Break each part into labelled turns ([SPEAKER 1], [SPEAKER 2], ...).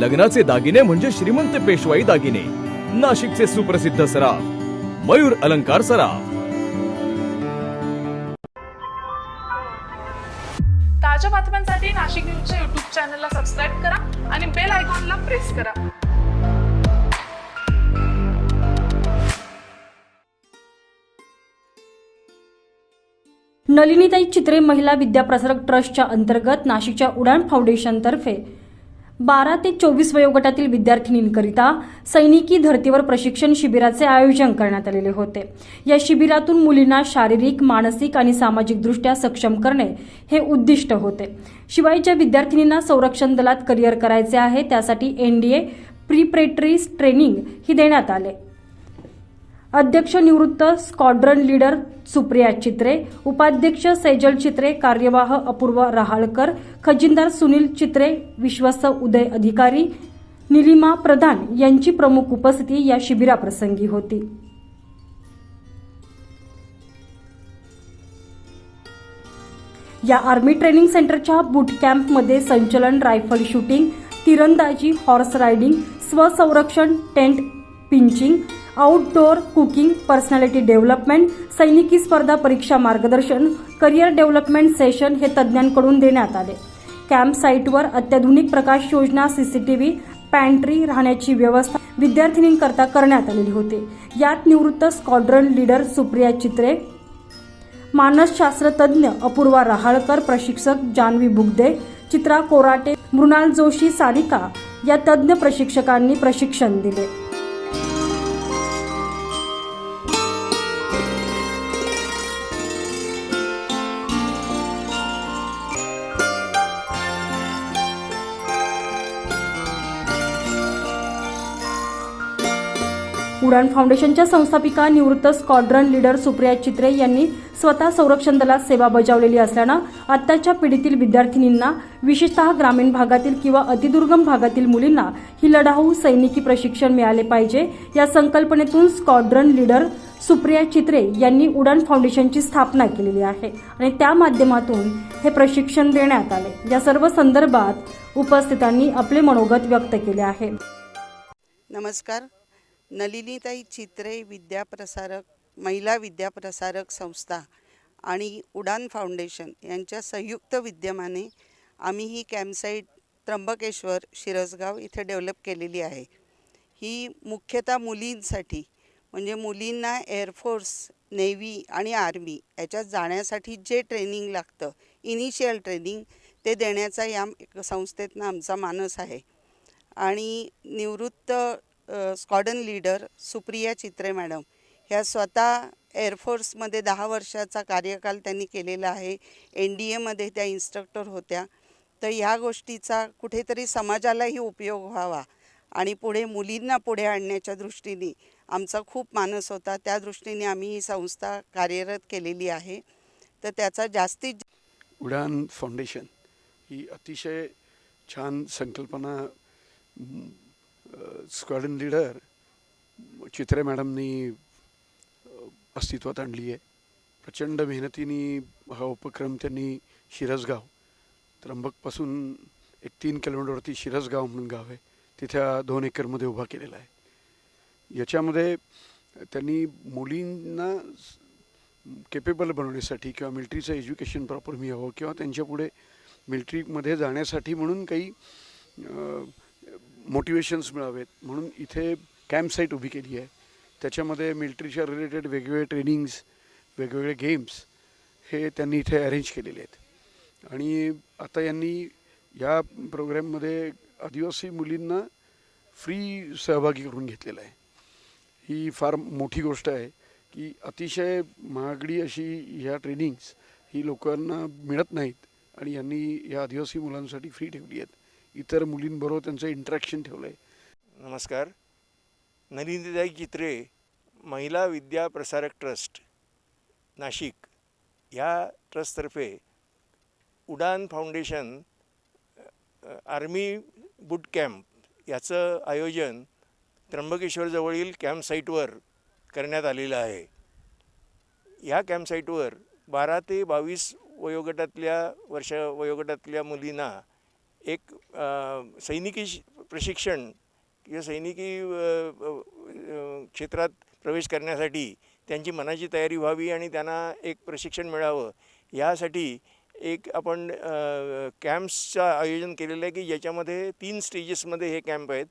[SPEAKER 1] लग्नाचे दागिने म्हणजे श्रीमंत पेशवाई दागिने. नाशिकचे सुप्रसिद्ध सराफ मयूर अलंकार सराफ.
[SPEAKER 2] ताज्या बातम्यांसाठी नाशिक न्यूजच्या युट्यूब चॅनलला सबस्क्राईब करा आणि बेल आयकॉनला प्रेस करा.
[SPEAKER 3] नलिनीताई चित्रे महिला विद्याप्रसारक ट्रस्टच्या अंतर्गत नाशिकच्या उडाण फाउंडेशनतर्फे बारा ते चोवीस वयोगटातील विद्यार्थिनींकरिता सैनिकी धर्तीवर प्रशिक्षण शिबिराचे आयोजन करण्यात आलेले होते. या शिबिरातून मुलींना शारीरिक मानसिक आणि सामाजिकदृष्ट्या सक्षम करणे हे उद्दिष्ट होते. शिवाय ज्या विद्यार्थिनींना संरक्षण दलात करिअर करायचे आहे त्यासाठी एनडीए प्रिपरेटरी ट्रेनिंग ही देण्यात आले. अध्यक्ष निवृत्त स्क्वाड्रन लीडर सुप्रिया चित्रे उपाध्यक्ष सैजल चित्रे कार्यवाह अपूर्व रहाळकर खजिनदार सुनील चित्रे विश्वस्त उदय अधिकारी निलिमा प्रधान यांची प्रमुख उपस्थिती या शिबिराप्रसंगी होती. या आर्मी ट्रेनिंग सेंटरच्या बूट कॅम्पमध्ये संचलन रायफल शूटिंग तिरंदाजी horse riding स्वसंरक्षण tent pitching outdoor cooking personality development सैनिकी स्पर्धा परीक्षा मार्गदर्शन करिअर डेव्हलपमेंट सेशन हे तज्ज्ञांकडून देण्यात आले. कॅम्प साईटवर अत्याधुनिक प्रकाश योजना सीसीटीव्ही पॅन्ट्री राहण्याची व्यवस्था विद्यार्थिनींकरता करण्यात आलेली होती. यात निवृत्त स्क्वॉड्रन लीडर सुप्रिया चित्रे मानसशास्त्रतज्ञ अपूर्वा रहाळकर प्रशिक्षक जान्हवी बुगदे चित्रा कोराटे मृणाल जोशी सारिका या तज्ज्ञ प्रशिक्षकांनी प्रशिक्षण दिले. उडान फाउंडेशनच्या संस्थापिका निवृत्त स्कॉड्रन लीडर सुप्रिया चित्रे यांनी स्वतः संरक्षण दलात सेवा बजावलेली असल्यानं आत्ताच्या पिढीतील विद्यार्थिनींना विशेषतः ग्रामीण भागातील किंवा अतिदुर्गम भागातील मुलींना ही लढाऊ सैनिकी प्रशिक्षण मिळाले पाहिजे या संकल्पनेतून स्कॉड्रन लीडर सुप्रिया चित्रे यांनी उडान फाउंडेशनची स्थापना केलेली आहे आणि त्या माध्यमातून हे प्रशिक्षण देण्यात आले. या सर्व संदर्भात उपस्थितांनी आपले मनोगत व्यक्त केले आहे.
[SPEAKER 4] नमस्कार. नलिनीताई चित्रे विद्याप्रसारक महिला विद्याप्रसारक संस्था आणि उडान फाउंडेशन यांच्या संयुक्त विद्यमाने आम्ही ही कॅम्पसाईट त्र्यंबकेश्वर शिरसगाव इथे डेव्हलप केलेली आहे. ही मुख्यतः मुलींसाठी म्हणजे मुलींना एअरफोर्स नेव्ही आणि आर्मी याच्यात जाण्यासाठी जे ट्रेनिंग लागतं इनिशियल ट्रेनिंग ते देण्याचा या संस्थेतनं आमचा मानस आहे. आणि निवृत्त squadron leader Supriya Chitre madam. ह्या स्वतः एअरफोर्समध्ये दहा वर्षाचा कार्यकाल त्यांनी केलेला आहे. एन डी एमध्ये त्या इन्स्ट्रक्टर होत्या. तर ह्या गोष्टीचा कुठेतरी समाजालाही उपयोग व्हावा आणि पुढे मुलींना पुढे आणण्याच्या दृष्टीने आमचा खूप मानस होता. त्या दृष्टीने आम्ही ही संस्था कार्यरत केलेली आहे. तर त्याचा जास्तीत
[SPEAKER 5] उडान फाउंडेशन ही अतिशय छान संकल्पना स्क्वॉडन लीडर चित्रे मॅडमनी अस्तित्वात आणली आहे. प्रचंड मेहनतीने हा उपक्रम त्यांनी शिरसगाव त्र्यंबकपासून एक तीन किलोमीटरवरती शिरसगाव म्हणून गाव आहे. तिथे हा दोन एकरमध्ये उभा केलेला आहे. याच्यामध्ये त्यांनी मुलींना केपेबल बनवण्यासाठी किंवा मिल्ट्रीचं एज्युकेशन प्रॉपर मिळावं किंवा त्यांच्या पुढे जाण्यासाठी म्हणून काही मोटिवेशन्स मिळावेत. म्हणून इथे कॅम्प साईट उभी केली आहे. त्याच्यामध्ये मिलिटरीच्या रिलेटेड वेगवेगळे ट्रेनिंग्स वेगवेगळे गेम्स हे त्यांनी इथे अरेंज केलेले आहेत. आणि आता यांनी या प्रोग्रॅममध्ये आदिवासी मुलींना फ्री सहभागी करून घेतलेला आहे. ही फार मोठी गोष्ट आहे की अतिशय महागडी अशी ह्या ट्रेनिंग्स ही लोकांना मिळत नाहीत आणि यांनी या आदिवासी मुलांसाठी फ्री ठेवली आहेत. इतर मुलींबरोबर त्यांचं इंटरॅक्शन ठेवलं आहे
[SPEAKER 6] नमस्कार नलिनीताई चित्रे महिला विद्या प्रसारक ट्रस्ट नाशिक. ह्या ट्रस्टतर्फे Udaan foundation army boot camp याचं आयोजन त्र्यंबकेश्वरजवळील कॅम्पसाईटवर करण्यात आलेलं आहे. ह्या कॅम्पसाईटवर बारा ते बावीस वयोगटातल्या वर्ष वयोगटातल्या मुलींना एक सैनिकी प्रशिक्षण किंवा सैनिकी क्षेत्रात प्रवेश करण्यासाठी त्यांची मनाची तयारी व्हावी आणि त्यांना एक प्रशिक्षण मिळावं यासाठी एक आपण कॅम्प्सचं आयोजन केलेलं आहे की ज्याच्यामध्ये तीन स्टेजेसमध्ये हे कॅम्प आहेत.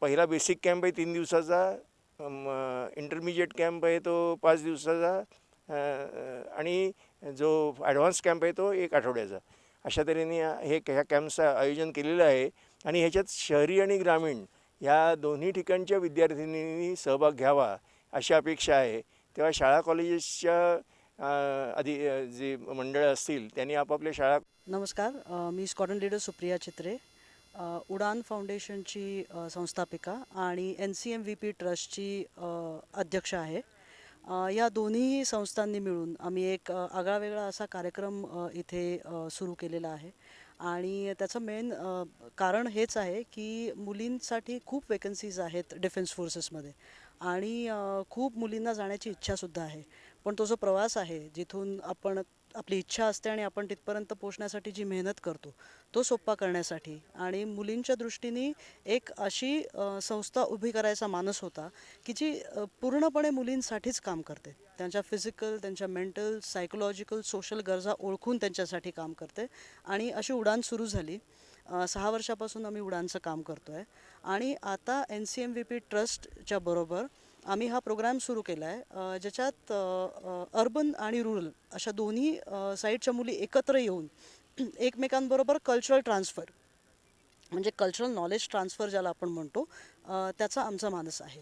[SPEAKER 6] पहिला बेसिक कॅम्प आहे तीन दिवसाचा इंटरमिजिएट कॅम्प आहे तो पाच दिवसाचा आणि जो ॲडव्हान्स कॅम्प आहे तो एक आठवड्याचा. अशा तऱ्हेने हे ह्या कॅम्पचं आयोजन केलेलं आहे. आणि ह्याच्यात शहरी आणि ग्रामीण या दोन्ही ठिकाणच्या विद्यार्थिनींनी सहभाग घ्यावा अशी अपेक्षा आहे. तेव्हा शाळा कॉलेजेसच्या आधी जे मंडळं असतील त्यांनी आपापल्या शाळा
[SPEAKER 7] नमस्कार. मी स्कॉटन लीडर सुप्रिया चित्रे. उडान फाउंडेशनची संस्थापिका आणि N C M V P ट्रस्टची अध्यक्ष आहे. या दोन्ही संस्थांनी मिळून आम्ही एक आगळावेगळा असा कार्यक्रम इथे सुरू केलेला आहे. आणि त्याचं मेन कारण हेच आहे की मुलींसाठी खूप वेकन्सीज आहेत डिफेन्स फोर्सेसमध्ये आणि खूप मुलींना जाण्याची इच्छासुद्धा आहे. पण तो जो प्रवास आहे जिथून आपण आपली इच्छा असते आणि आपण तिथपर्यंत पोचण्यासाठी जी मेहनत करतो तो सोपा करण्यासाठी. आणि मुलींच्या दृष्टीने एक अशी संस्था उभी करायचा मानस होता की जी पूर्णपणे मुलींसाठीच काम करते. त्यांच्या फिजिकल त्यांच्या मेंटल सायकोलॉजिकल सोशल गरजा ओळखून त्यांच्यासाठी काम करते. आणि अशी उडान सुरू झाली. सहा वर्षापासून आम्ही उडानचं काम करतो आहे आणि आता N C M V P ट्रस्टच्या बरोबर आम्ही हा प्रोग्राम सुरू केला आहे ज्याच्यात अर्बन आणि रुरल अशा दोन्ही साईडच्या मुली एकत्र येऊन एकमेकांबरोबर कल्चरल ट्रान्सफर म्हणजे कल्चरल नॉलेज ट्रान्सफर ज्याला आपण म्हणतो त्याचा आमचा मानस आहे.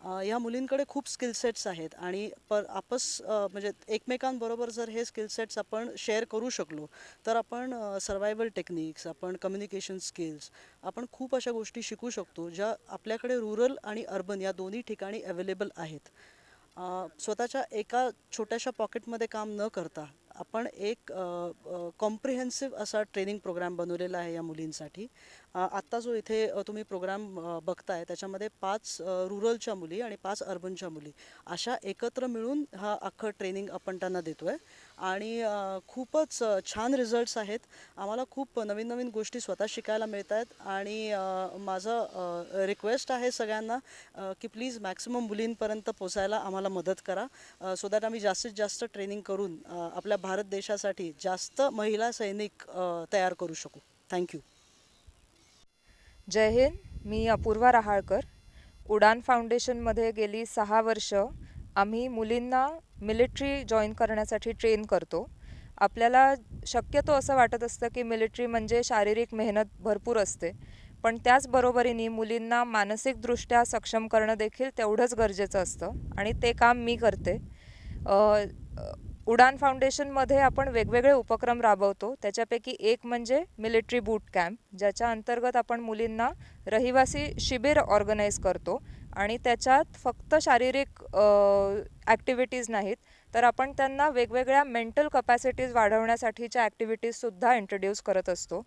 [SPEAKER 7] ह्या या मुलींकडे खूप स्किल सेट्स आहेत आणि पर आपस म्हणजे एकमेकांबरोबर जर हे स्किल सेट्स आपण शेअर करू शकलो तर आपण सर्वायवल टेक्निक्स आपण कम्युनिकेशन स्किल्स आपण खूप अशा गोष्टी शिकू शकतो ज्या आपल्याकडे रुरल आणि अर्बन या दोन्ही ठिकाणी अवेलेबल आहेत. स्वतःच्या एका छोट्याशा पॉकेटमध्ये काम न करता आपण एक कॉम्प्रिहेन्सिव्ह असा ट्रेनिंग प्रोग्राम बनवलेला आहे या मुलींसाठी. आत्ता जो इथे तुम्ही प्रोग्राम बघताय त्याच्यामध्ये पाच रुरलच्या मुली आणि पाच अर्बनच्या मुली. अशा एकत्र मिळून हा अख्खं ट्रेनिंग आपण त्यांना देतो आहे आणि खूपच छान रिझल्ट्स आहेत. आम्हाला खूप नवीन नवीन गोष्टी स्वतः शिकायला मिळत आहेत आणि माझं रिक्वेस्ट आहे सगळ्यांना की प्लीज मॅक्सिमम मुलींपर्यंत पोचायला आम्हाला मदत करा. सो दॅट आम्ही जास्तीत जास्त ट्रेनिंग करून आपल्या भारत देशासाठी जास्त महिला सैनिक तयार करू शकू. थँक्यू
[SPEAKER 8] जय हिंद मी अपूर्वा रहाळकर. उडान फाउंडेशनमध्ये गेली सहा वर्ष आम्ही मुलींना मिलिटरी जॉईन करण्यासाठी ट्रेन करतो. आपल्याला शक्यतो असं वाटत असतं की मिलिटरी म्हणजे शारीरिक मेहनत भरपूर असते. पण त्याचबरोबरीने मुलींना मानसिकदृष्ट्या सक्षम करणं देखील तेवढंच गरजेचं असतं आणि ते काम मी करते. उडान फाउंडेशनमध्ये आपण वेगवेगळे उपक्रम राबवतो. त्याच्यापैकी एक म्हणजे मिलिटरी बूट कॅम्प ज्याच्या अंतर्गत आपण मुलींना रहिवासी शिबिर ऑर्गनाईज करतो. आणि त्याच्यात फक्त शारीरिक ॲक्टिव्हिटीज नाहीत तर आपण त्यांना वेगवेगळ्या मेंटल कपॅसिटीज वाढवण्यासाठीच्या ॲक्टिव्हिटीजसुद्धा इंट्रोड्यूस करत असतो.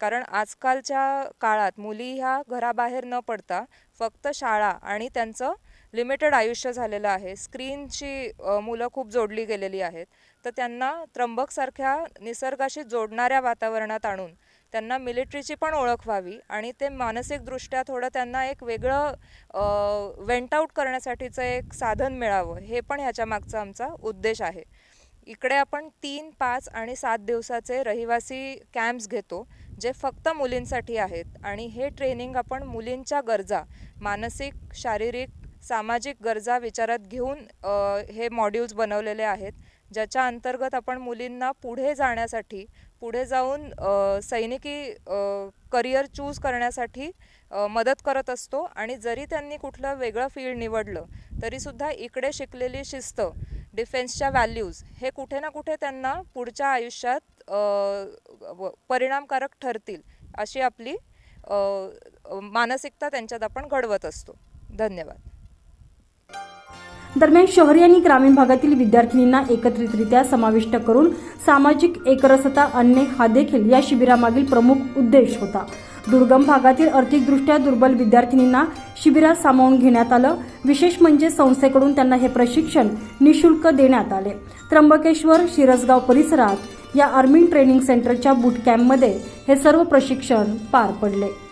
[SPEAKER 8] कारण आजकालच्या काळात मुली ह्या घराबाहेर न पडता फक्त शाळा आणि त्यांचं लिमिटेड आयुष्य झालेलं आहे. स्क्रीनशी मुलं खूप जोडली गेलेली आहेत. तर त्यांना त्र्यंबकसारख्या निसर्गाशी जोडणाऱ्या वातावरणात आणून त्यांना मिलिटरीची पण ओळख व्हावी आणि ते मानसिकदृष्ट्या थोडं त्यांना एक वेगळं वेंट आऊट करण्यासाठीचं एक साधन मिळावं हे पण ह्याच्या मागचा आमचा उद्देश आहे. इकडे आपण तीन पाच आणि सात दिवसाचे रहिवासी कॅम्प्स घेतो जे फक्त मुलींसाठी आहेत आणि हे ट्रेनिंग आपण मुलींच्या गरजा मानसिक शारीरिक सामाजिक गरजा विचारात घेऊन हे मॉड्यूल्स बनवलेले आहेत ज्याच्या अंतर्गत आपण मुलींना पुढे जाण्यासाठी पुढे जाऊन सैनिकी करिअर चूज करण्यासाठी मदत करत असतो आणि जरी त्यांनी कुठलं वेगळं फील्ड निवडलं तरीसुद्धा इकडे शिकलेली शिस्त डिफेन्सच्या व्हॅल्यूज हे कुठे ना कुठे त्यांना पुढच्या आयुष्यात परिणामकारक ठरतील अशी आपली मानसिकता त्यांच्यात आपण घडवत असतो. धन्यवाद.
[SPEAKER 3] दरम्यान शहरी आणि ग्रामीण भागातील विद्यार्थिनींना एकत्रितरित्या समाविष्ट करून सामाजिक एकरसता आणणे हा देखील या शिबिरामागील प्रमुख उद्देश होता. दुर्गम भागातील आर्थिकदृष्ट्या दुर्बल विद्यार्थिनींना शिबिरात सामावून घेण्यात आलं. विशेष म्हणजे संस्थेकडून त्यांना हे प्रशिक्षण निशुल्क देण्यात आले. त्र्यंबकेश्वर शिरसगाव परिसरात या आर्मी ट्रेनिंग सेंटरच्या बूट कॅम्पमध्ये हे सर्व प्रशिक्षण पार पडले.